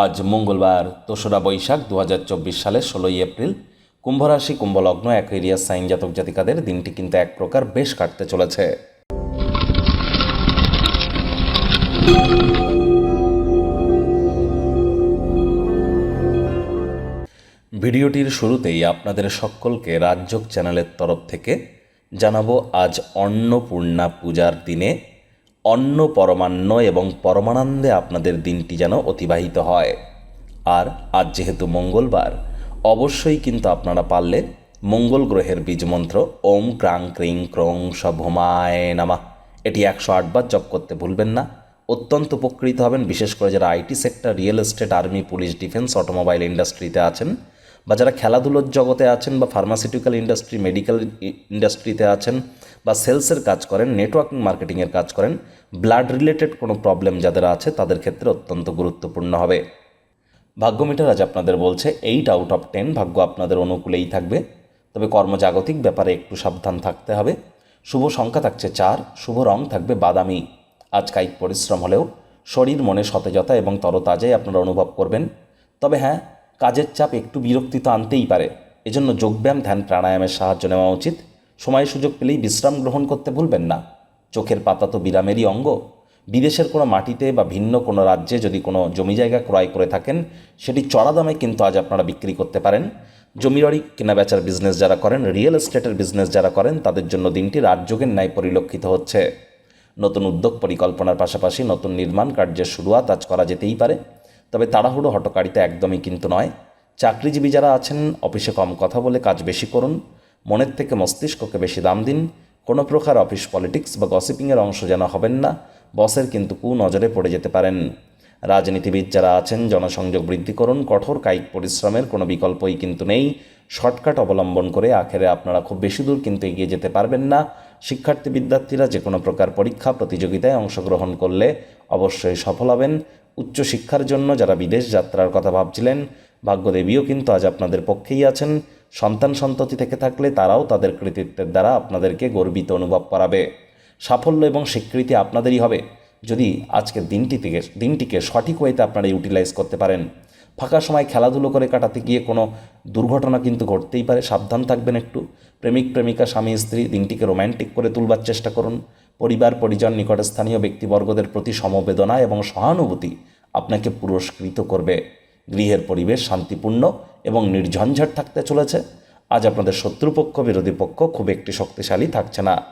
আজ মঙ্গলবার, দোসরা বৈশাখ দু হাজার চব্বিশ সালের ষোলোই এপ্রিল। কুম্ভরাশি, কুম্ভলগ্ন অ্যাকুয়ারিয়াস সাইন জাতক জাতিকাদের দিনটি কিন্তু এক প্রকার বেশ কাটতে চলেছে। ভিডিওটির শুরুতেই আপনাদের সকলকে রাজযোগ চ্যানেলের তরফ থেকে জানাব আজ অন্নপূর্ণা পূজার দিনে অন্ন পরমান্ন এবং পরমানন্দে আপনাদের দিনটি যেন অতিবাহিত হয়। আর আজ যেহেতু মঙ্গলবার, অবশ্যই কিন্তু আপনারা পারলে মঙ্গল গ্রহের বীজমন্ত্র ওম ক্রাং ক্রিং ক্রং সভমায় নামা। এটি একশো আটবার জপ করতে ভুলবেন না। অত্যন্ত উপকৃত হবেন, বিশেষ করে যারা IT sector, real estate, army, police, defence, automobile ইন্ডাস্ট্রিতে আছেন। বা যারা খেলাধুলোর জগতে আছেন বা ফার্মাসিউটিক্যাল ইন্ডাস্ট্রি মেডিকেল ইন্ডাস্ট্রিতে আছেন বা সেলসের কাজ করেন নেটওয়ার্কিং মার্কেটিংয়ের কাজ করেন ব্লাড রিলেটেড কোনো প্রবলেম যাদের আছে, তাদের ক্ষেত্রে অত্যন্ত গুরুত্বপূর্ণ হবে। ভাগ্য মিটার আজ আপনাদের বলছে এইট আউট অফ টেন ভাগ্য আপনাদের অনুকূলেই থাকবে। তবে কর্মজাগতিক ব্যাপারে একটু সাবধান থাকতে হবে। শুভ সংখ্যা থাকছে চার, শুভ রং থাকবে বাদামি। আজ কায়িক পরিশ্রম হলেও শরীর মনে সতেজতা এবং তরতাজাই আপনারা অনুভব করবেন। তবে হ্যাঁ কাজের চাপ একটু বিরক্তি তো আনতেই পারে। এজন্য যোগব্যায়াম, ধ্যান, প্রাণায়ামের সাহায্য নেওয়া উচিত। সময় সুযোগ পেলেই বিশ্রাম গ্রহণ করতে ভুলবেন না। চোখের পাতা তো বিরামেরই অঙ্গ। বিদেশের কোনো মাটিতে বা ভিন্ন কোনো রাজ্যে যদি কোনো জমি জায়গা ক্রয় করে থাকেন, সেটি চড়া দামে কিন্তু আজ আপনারা বিক্রি করতে পারেন। জমিবাড়ি কেনাবেচার বিজনেস যারা করেন, রিয়েল এস্টেটের বিজনেস যারা করেন, তাদের জন্য দিনটি রাজযোগের ন্যায় পরিলক্ষিত হচ্ছে। নতুন উদ্যোগ পরিকল্পনার পাশাপাশি নতুন নির্মাণ কার্যের শুরুয়াত আজ করা যেতেই পারে। তবে তাড়াহুড়ো হটকারিতা একদমই কিন্তু নয়। চাকরিজীবী যারা আছেন, অফিসে কম কথা বলে কাজ বেশি করুন। মনের থেকে মস্তিষ্ককে বেশি দাম দিন। কোনো প্রকার অফিস পলিটিক্স বা গসিপিংয়ের অংশ যেন হবেন না, বসের কিন্তু কু নজরে পড়ে যেতে পারেন। রাজনীতিবিদ যারা আছেন, জনসংযোগ বৃদ্ধি করুন। কঠোর কায়িক পরিশ্রমের কোনো বিকল্পই কিন্তু নেই। শর্টকাট অবলম্বন করে আখেরে আপনারা খুব বেশি দূর কিন্তু এগিয়ে যেতে পারবেন না। শিক্ষার্থী বিদ্যার্থীরা যে কোনো প্রকার পরীক্ষা, প্রতিযোগিতায় অংশগ্রহণ করলে অবশ্যই সফল হবেন। উচ্চশিক্ষার জন্য যারা বিদেশ যাত্রার কথা ভাবছিলেন, ভাগ্যদেবীও কিন্তু আজ আপনাদের পক্ষেই আছেন। সন্তান সন্ততি থেকে থাকলে তারাও তাদের কৃতিত্বের দ্বারা আপনাদেরকে গর্বিত অনুভব করাবে। সাফল্য এবং স্বীকৃতি আপনাদেরই হবে। যদি আজকের দিনটি থেকে দিনটিকে সঠিক ওয়েতে আপনারা ইউটিলাইজ করতে পারেন ফাঁকা সময় খেলাধুলো করে কাটাতে গিয়ে কোনো দুর্ঘটনা কিন্তু ঘটতেই পারে। সাবধান থাকবেন একটু। প্রেমিক, প্রেমিকা, স্বামী, স্ত্রী দিনটিকে রোম্যান্টিক করে তুলবার চেষ্টা করুন। পরিবার, পরিজন, নিকটে স্থানীয় ব্যক্তিবর্গদের প্রতি সমবেদনা এবং সহানুভূতি আপনাকে পুরস্কৃত করবে। গৃহের পরিবেশ শান্তিপূর্ণ এবং নির্ঝঞ্ঝাট থাকতে চলেছে। আজ আপনাদের শত্রুপক্ষ, বিরোধী পক্ষ খুব একটি শক্তিশালী থাকছে না।